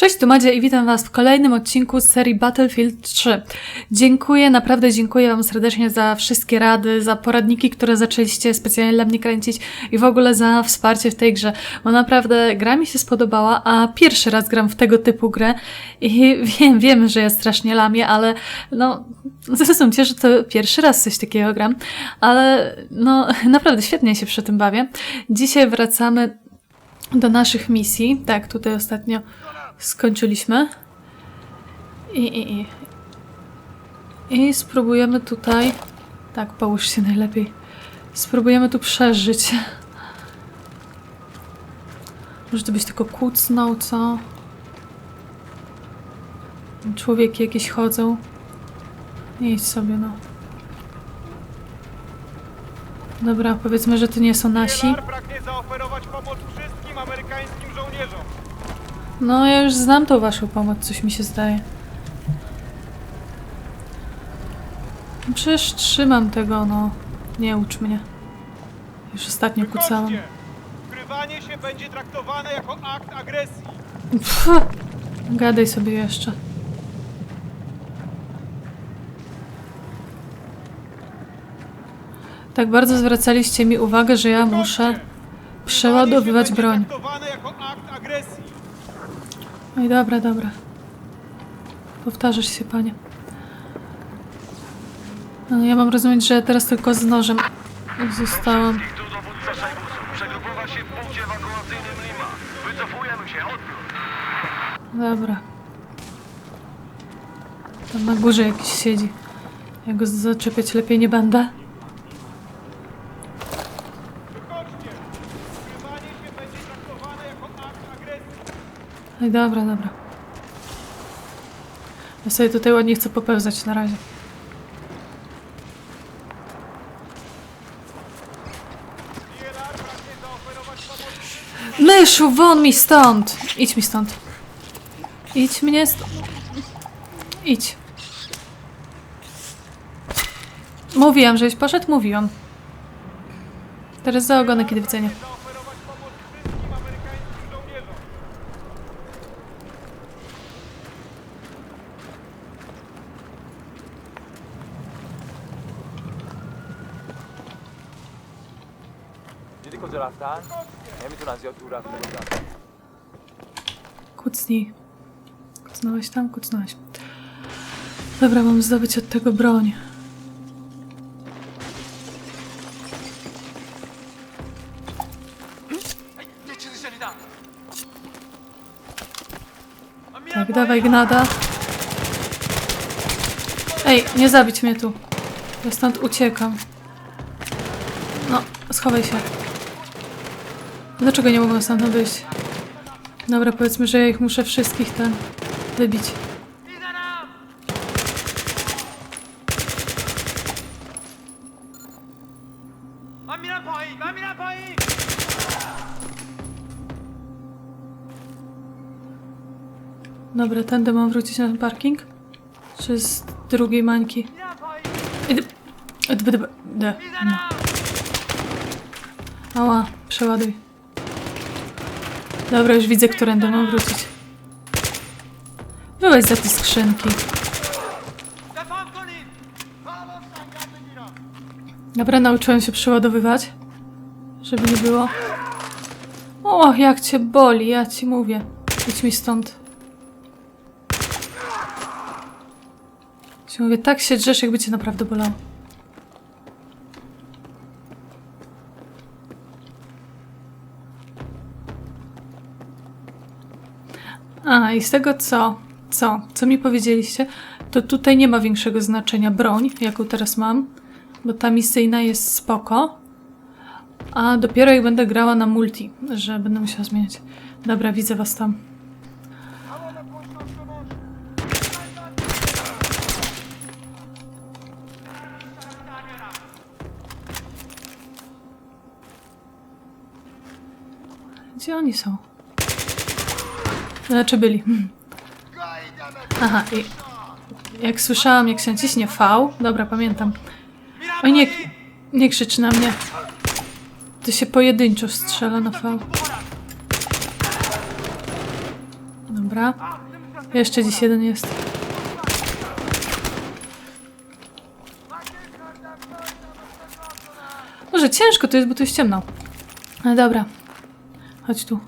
Cześć, tu Madzia i witam Was w kolejnym odcinku z serii Battlefield 3. Dziękuję, naprawdę dziękuję Wam serdecznie za wszystkie rady, za poradniki, które zaczęliście specjalnie dla mnie kręcić i w ogóle za wsparcie w tej grze, bo naprawdę gra mi się spodobała, a pierwszy raz gram w tego typu grę i wiem, wiem, że ja strasznie lamię, ale no, zrozumcie, że to pierwszy raz coś takiego gram, ale no, naprawdę świetnie się przy tym bawię. Dzisiaj wracamy do naszych misji. Tak, tutaj ostatnio skończyliśmy. I, i, i. I spróbujemy tutaj. Tak, połóż się najlepiej. Spróbujemy tu przeżyć. Może to być tylko kucnął, co? Człowieki jakieś chodzą. Idź sobie, no. Dobra, powiedzmy, że to nie są nasi. Pragnie zaoferować pomoc wszystkim amerykańskim żołnierzom. No, ja już znam tą waszą pomoc, coś mi się zdaje. No Przecież trzymam tego, no. Nie ucz mnie. Już ostatnio kucałam. Ukrywanie się będzie traktowane jako akt agresji. Pff, gadaj sobie jeszcze. Tak bardzo zwracaliście mi uwagę, że ja muszę przeładowywać broń. traktowane. No i dobra, dobra. Powtarzasz się, panie. No, ja mam rozumieć, że teraz tylko z nożem zostałam. Dobra. Tam na górze jakiś siedzi. Ja go zaczepiać lepiej nie będę. Wychodźcie! Ukrywanie się będzie traktowane jako akt agresji. I dobra, dobra. Ja sobie tutaj ładnie chcę popełzać na razie. Myszu, won mi stąd! Idź mi stąd. Idź mnie stąd. Idź. Mówiłam, żeś poszedł? Mówiłam. Teraz za ogonek kiedy widzenia. zaoferować pomoc wszystkim amerykańskim żołnierzom. دیدی کجا رفتن؟ نمیتونن زیاد دور رفته باشن Kucnij. Kucnąłeś tam? Kucnąłeś. Dobra, mam zdobyć od tego broń. Tak, dawaj gnada. Ej, nie zabić mnie tu. Ja stąd uciekam. No, schowaj się. Dlaczego nie mogą stamtąd wyjść? Dobra, powiedzmy, że ja ich muszę wszystkich tam wybić. Dobra, tędy mam wrócić na ten parking? Czy z drugiej mańki? Ała, przeładuj. Dobra, już widzę, którędy mam wrócić. Byłeś za te skrzynki. Dobra, nauczyłem się przeładowywać. Żeby nie było. O, jak cię boli, ja ci mówię. Idź mi stąd. Ci mówię, tak się drzesz, jakby cię naprawdę bolało. I z tego co, co, co mi powiedzieliście, to tutaj nie ma większego znaczenia broń, jaką teraz mam, bo ta misyjna jest spoko, a dopiero jak będę grała na multi, że będę musiała zmieniać. Dobra, widzę was tam. Gdzie oni są? Znaczy byli. Aha, i jak słyszałam, jak się naciśnie V, dobra, pamiętam. Oj, nie, nie krzycz na mnie. To się pojedynczo strzela na V. Dobra. Jeszcze dziś jeden jest. Może ciężko to jest, bo tu jest ciemno. Ale dobra. Chodź tu.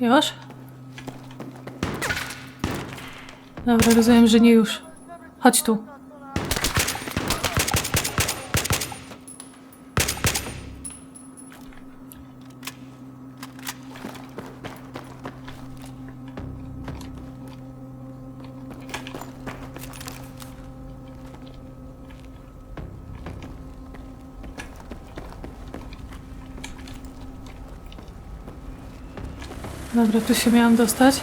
Już? Dobra, rozumiem, że nie już. Chodź tu. Dobra, tu się miałam dostać.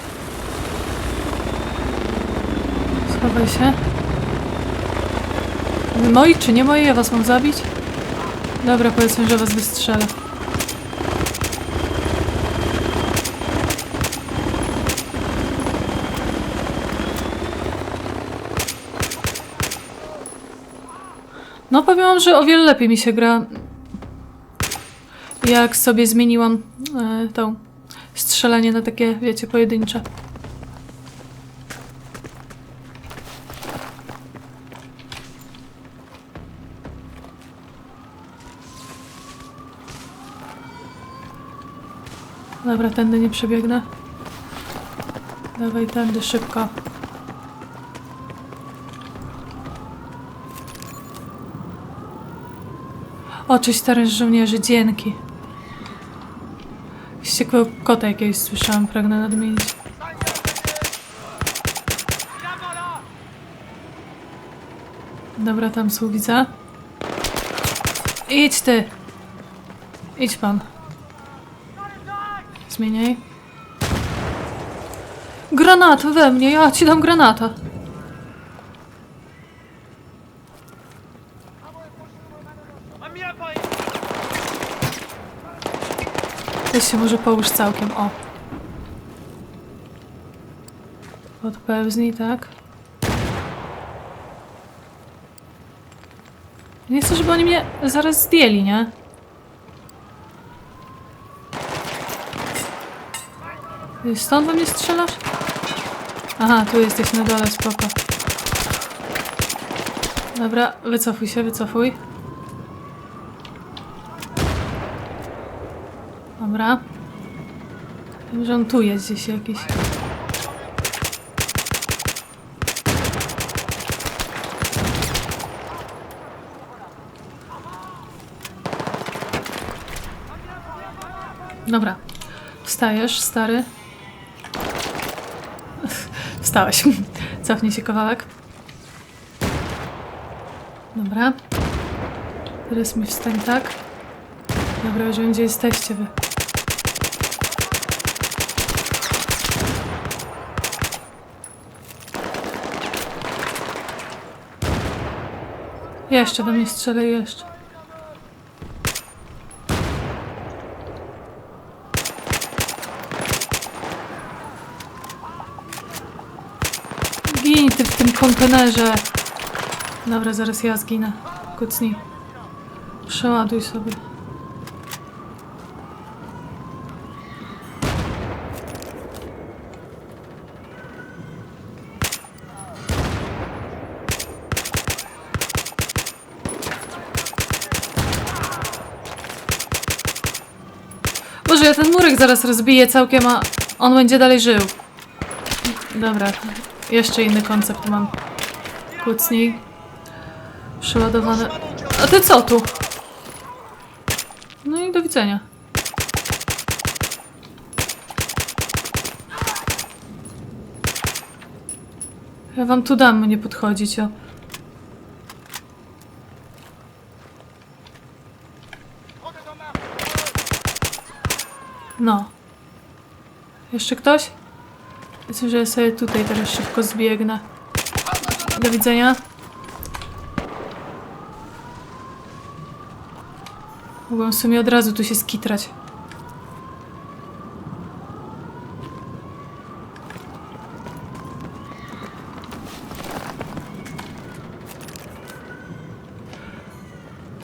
Schowaj się. Moi czy nie moi? Ja was mam zabić? Dobra, powiedzmy, że was wystrzelę. No powiem wam, że o wiele lepiej mi się gra. Jak sobie zmieniłam e, tą strzelanie na takie, wiecie, pojedyncze. Dobra, tędy nie przebiegnę. Dawaj tędy szybko. O, cześć stary żołnierze, dzięki. Wściekłego kota jakiegoś słyszałam, pragnę nadmienić. Dobra, tam są. Idź ty! Idź pan. Zmieniaj. Granat we mnie, ja ci dam granata. Weź się może połóż całkiem, o. Podpełznij, tak? Nie chcę, żeby oni mnie zaraz zdjęli, nie? Ty Stąd we mnie strzelasz? Aha, tu jesteś na dole, spoko. Dobra, wycofuj się, wycofuj. Dobra. Że on tu jest gdzieś jakiś. Dobra. Wstajesz, stary. Wstałeś. Cofnij się kawałek. Dobra. Teraz mi wstań tak. Dobra, wiem, gdzie jesteście wy. Jeszcze do mnie strzelaj, jeszcze. Gin ty w tym kontenerze. Dobra, zaraz ja zginę. Kucnij. Przeładuj sobie. Boże, ja ten murek zaraz rozbiję całkiem, a on będzie dalej żył. Dobra, jeszcze inny koncept mam. Kucnij. Przeładowane. A ty co tu? No i do widzenia. Ja wam tu dam, nie podchodzić, o. No. Jeszcze ktoś? Myślę, że sobie tutaj teraz szybko zbiegnę. Do widzenia. Mogłam w sumie od razu tu się skitrać.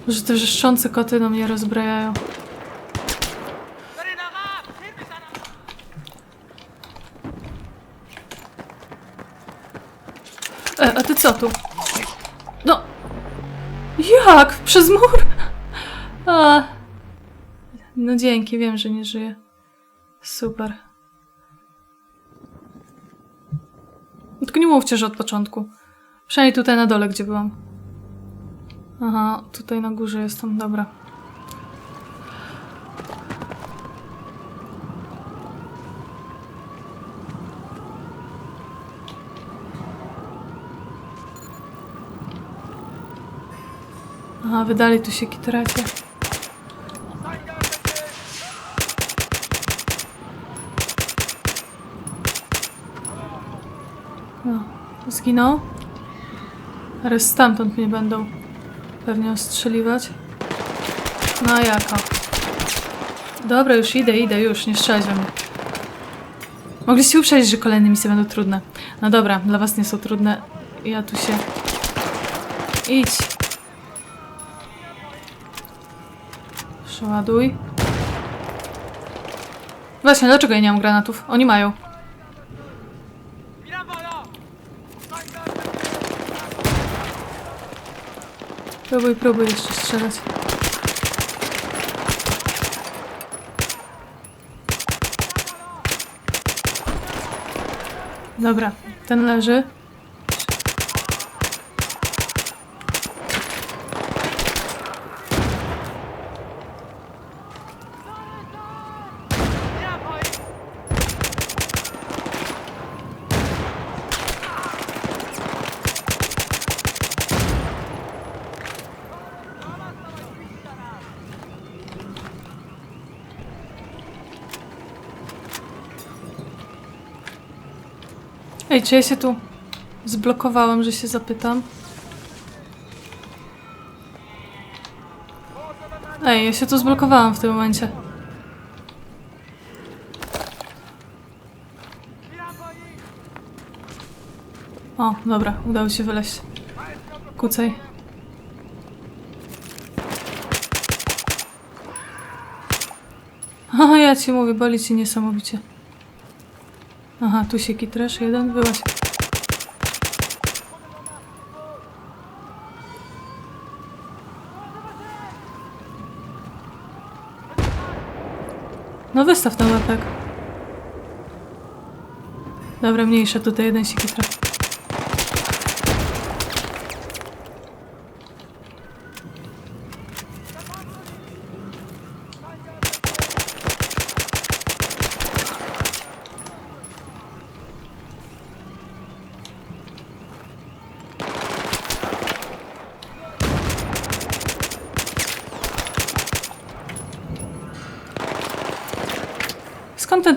Może te wrzeszczące koty na mnie rozbrajają. E, a ty co tu? No. Jak? Przez mur? A. No dzięki, wiem, że nie żyje. Super. Tylko nie mówcie, że od początku. Przynajmniej tutaj na dole, gdzie byłam. Aha, tutaj na górze jestem, dobra. Aha, wy dalej tu się kitracie. No, zginął. Ale stamtąd mnie będą pewnie ostrzeliwać. No a jaka? Dobra, już idę, idę, już, nie strzelać we mnie. Mogliście uprzeć, że kolejne misje będą trudne. No dobra, dla was nie są trudne. Ja tu się... Idź. Przeładuj. Właśnie, dlaczego ja nie mam granatów? Oni mają. Próbuj, próbuj jeszcze strzelać. Dobra, ten leży. Ej, czy ja się tu zblokowałam, że się zapytam? Ej, ja się tu zblokowałam w tym momencie. O, dobra, udało się wyleźć. Kucaj. Aha, ja ci mówię, boli ci niesamowicie. Aha, tu się kitrasz, jeden, byłaś. No wystaw ten łapek. Dobra, mniejsza, tutaj jeden się kitra.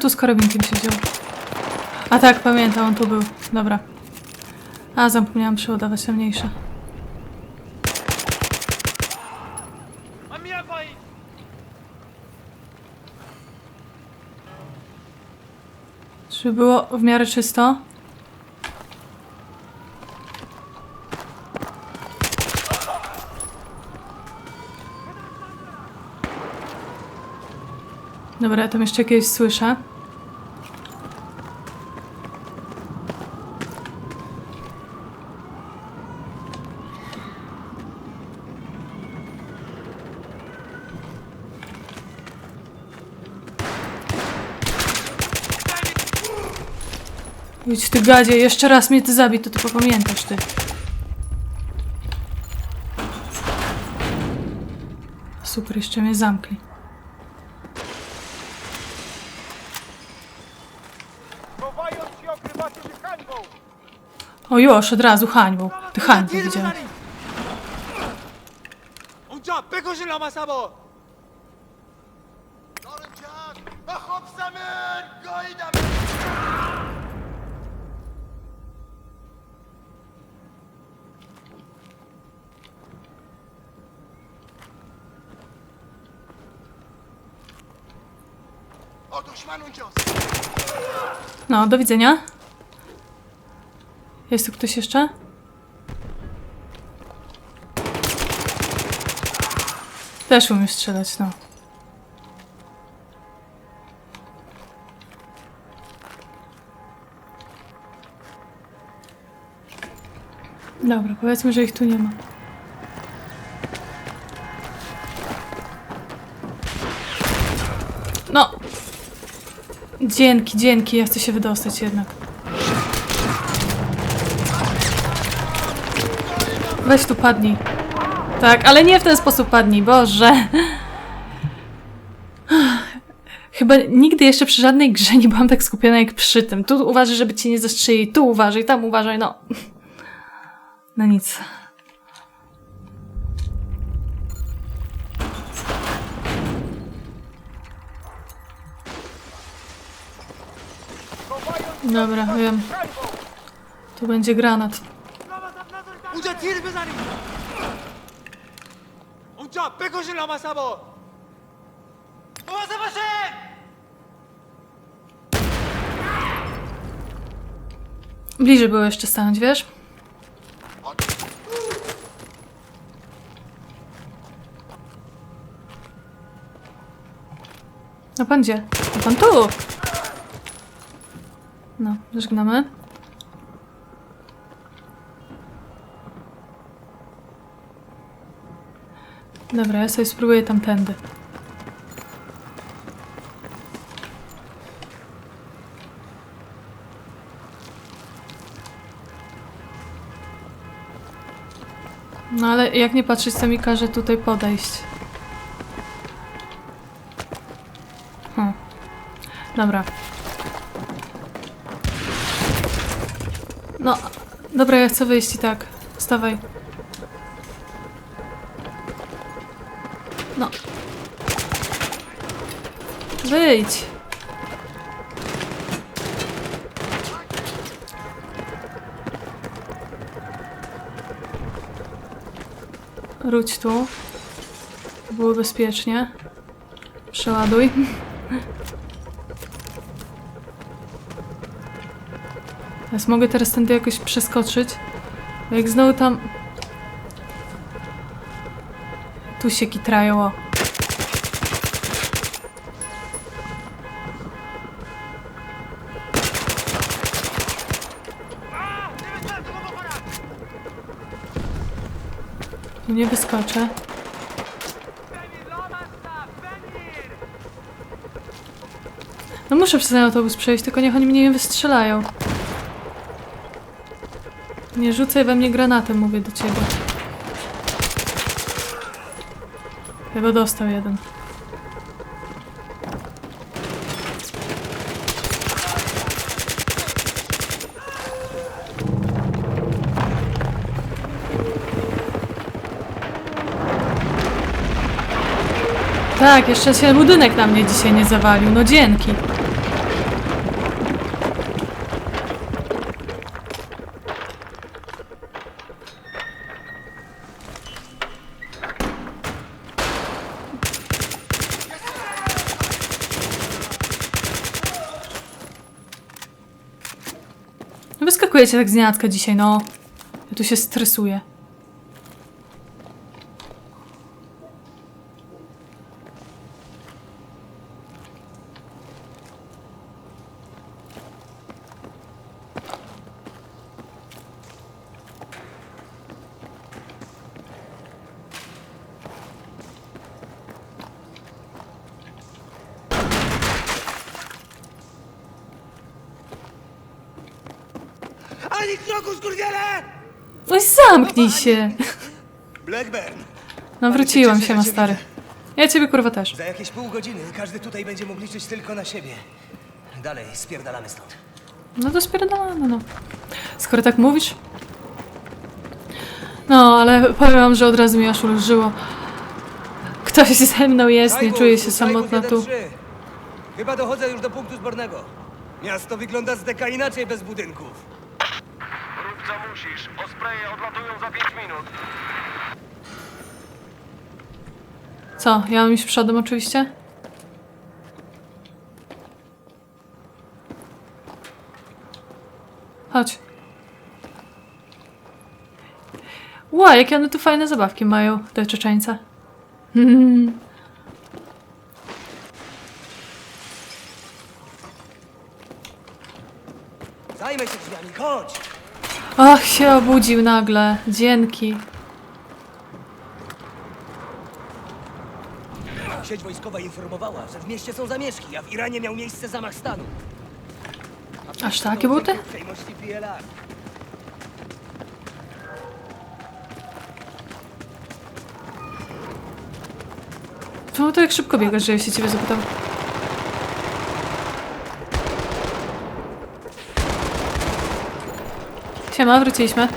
Tu z karabinkiem się wziął? A tak, pamiętam, on tu był. Dobra. A, zapomniałam przeładować te mniejsze. Czy było w miarę czysto? Dobra, tam jeszcze jakieś słyszę. Idź ty gadzie, jeszcze raz mnie ty zabij, to ty popamiętasz ty. Super, jeszcze mnie zamkli. Chowając się, okrywacie się hańbą! O już od razu hańbą. Ty hańbą widziałem. No, do widzenia. Jest tu ktoś jeszcze? Też umiem strzelać, no. Dobra, powiedzmy, że ich tu nie ma. No! Dzięki, dzięki, ja chcę się wydostać jednak. Weź tu padnij. Tak, ale nie w ten sposób padnij, Boże. Chyba nigdy jeszcze przy żadnej grze nie byłam tak skupiona jak przy tym. Tu uważaj, żeby cię nie zastrzeli, tu uważaj, tam uważaj, no. No nic. Dobra, wiem. Tu będzie granat. تیر بزنید اونجا بکشین لامصبا مواظب باشین Bliżej było jeszcze stanąć, wiesz? No pan gdzie? No pan tu! No, żegnamy. Dobra, ja sobie spróbuję tamtędy. No ale jak nie patrzeć, co mi każe tutaj podejść. Hm. Dobra. No, dobra, ja chcę wyjść i tak. Stawaj. Wyjdź. Wróć tu. Było bezpiecznie. Przeładuj. Teraz mogę teraz tędy jakoś przeskoczyć. Jak znowu tam... Tu się kitrają. o. nie wyskoczę. No muszę przez ten autobus przejść, tylko niech oni mnie nie wystrzelają. Nie rzucaj we mnie granatem, mówię do ciebie. Chyba dostał jeden. Tak, jeszcze się budynek na mnie dzisiaj nie zawalił. No dzięki. Wyskakujecie tak z dzisiaj, no. Ja tu się stresuję. Ani kroku skurwiele! Oj, zamknij się! Blackburn! No wróciłam się, ma stary. Ja ciebie kurwa też. Za jakieś pół godziny każdy tutaj będzie mógł liczyć tylko na siebie. Dalej, spierdalamy stąd. No to spierdolamy, no. Skoro tak mówisz. No, ale powiem wam, że od razu mi aż ulżyło. Ktoś ze mną jest, nie czuję się samotna tu. Chyba dochodzę już do punktu zbornego. Miasto wygląda z deka inaczej bez budynków. Musisz. Ospreje odlatują za 5 minut. Co, ja mam iść przodem oczywiście? Chodź. Ła, jakie one tu fajne zabawki mają, te Czeczeńce. Hmm. Zajmę się obudził nagle. Dzięki. Sieć wojskowa informowała, że w mieście są zamieszki, a w Iranie miał miejsce zamach stanu. Aż takie buty? Uprzejmości PLR. Czemu tak szybko biegasz, że ja się ciebie zapytam? Siema, wróciliśmy.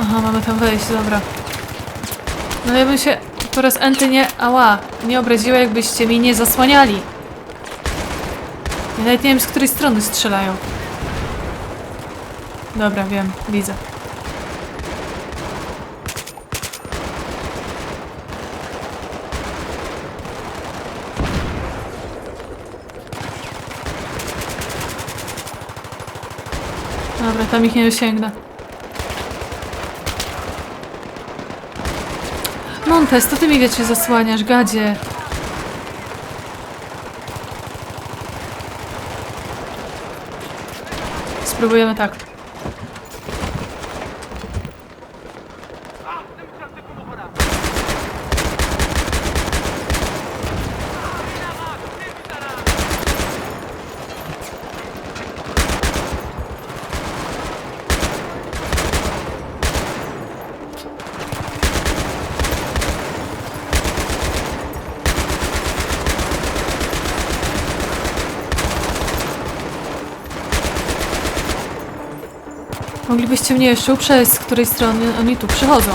Aha, mamy tam wejść, dobra. No ja bym się po raz enty nie... Ała, nie obraziła, jakbyście mi nie zasłaniali. Ja nawet nie wiem, z której strony strzelają. Dobra, wiem, widzę. Dobra, tam ich nie dosięgnę. Montes, to ty mi wiecie zasłaniasz, gadzie. Spróbujemy tak. Moglibyście mnie jeszcze uprzeć, z której strony oni tu przychodzą.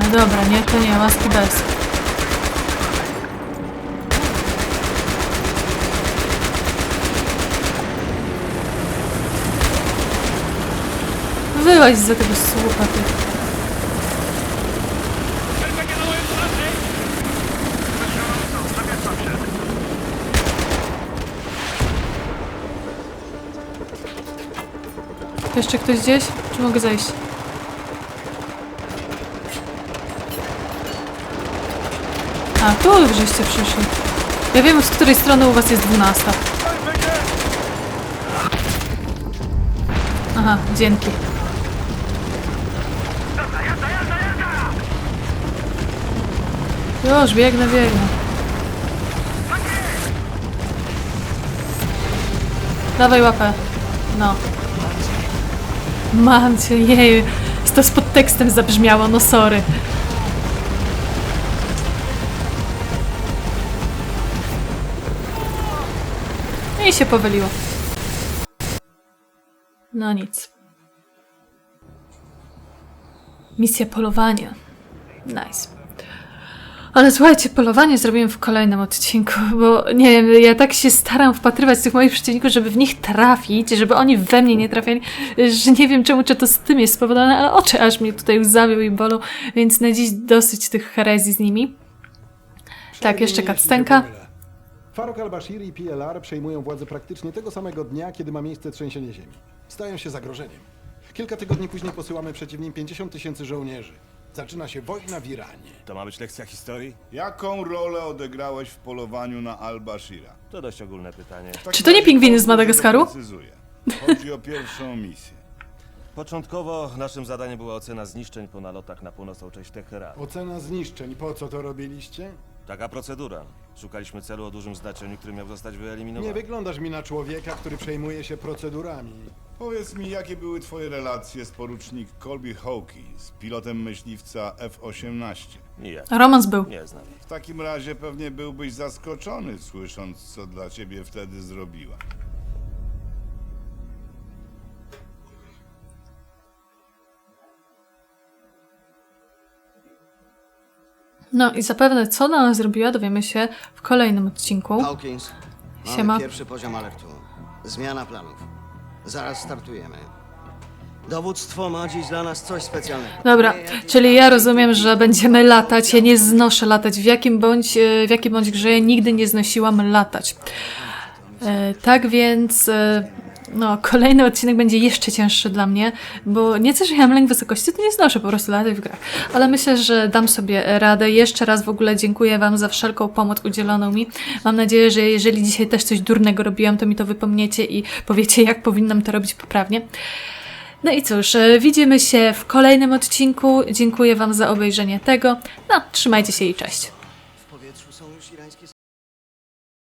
Ale dobra, nie, to nie, maski bez. Wyłaź za tego słupa, ty. To jeszcze ktoś gdzieś? Czy mogę zejść? A, tu żeście przyszli. Ja wiem, z której strony u was jest dwunasta. Aha, dzięki. Już, biegnę, biegnę. Dawaj łapę. No. Mam cię, jeju. To z podtekstem zabrzmiało, no sorry. I się powaliło. No nic. Misja polowania. Nice. Ale słuchajcie, polowanie zrobiłem w kolejnym odcinku, bo nie wiem, ja tak się staram wpatrywać tych moich przeciwników, żeby w nich trafić, żeby oni we mnie nie trafiali, że nie wiem czemu, czy to z tym jest spowodowane, ale oczy aż mnie tutaj łzawią i bolą, więc na dziś dosyć tych herezji z nimi. Tak, jeszcze kacstenka. Faruk al-Bashir i PLR przejmują władzę praktycznie tego samego dnia, kiedy ma miejsce trzęsienie ziemi. Stają się zagrożeniem. Kilka tygodni później posyłamy przeciw nim 50 tysięcy żołnierzy. Zaczyna się wojna w Iranie. To ma być lekcja historii? Jaką rolę odegrałeś w polowaniu na Al-Bashira? To dość ogólne pytanie. Czy to nie pingwiny z Madagaskaru? doprecyzuję. Chodzi o pierwszą misję. Początkowo naszym zadaniem była ocena zniszczeń po nalotach na północną część Teheranu. Ocena zniszczeń. Po co to robiliście? Taka procedura. Szukaliśmy celu o dużym znaczeniu, który miał zostać wyeliminowany. Nie wyglądasz mi na człowieka, który przejmuje się procedurami. Powiedz mi, jakie były twoje relacje z porucznik Colby Hawkins, pilotem myśliwca F-18? Nijak. Romans był. Nie znam. W takim razie pewnie byłbyś zaskoczony, słysząc, co dla ciebie wtedy zrobiła. No i zapewne co ona zrobiła, dowiemy się w kolejnym odcinku. Hawkins, mamy Siema. pierwszy poziom alertu. Zmiana planów. Zaraz startujemy. Dowództwo ma dziś dla nas coś specjalnego. Dobra, czyli ja rozumiem, że będziemy latać. Ja nie znoszę latać. W jakim bądź, e, w jakim bądź grze ja nigdy nie znosiłam latać. E, tak więc e, no, kolejny odcinek będzie jeszcze cięższy dla mnie, bo nie chcę, że ja lęk wysokości, to nie znoszę po prostu latać w grach. Ale myślę, że dam sobie radę. Jeszcze raz w ogóle dziękuję Wam za wszelką pomoc udzieloną mi. Mam nadzieję, że jeżeli dzisiaj też coś durnego robiłam, to mi to wypomniecie i powiecie, jak powinnam to robić poprawnie. No i cóż, e, widzimy się w kolejnym odcinku. Dziękuję Wam za obejrzenie tego. No, trzymajcie się i cześć.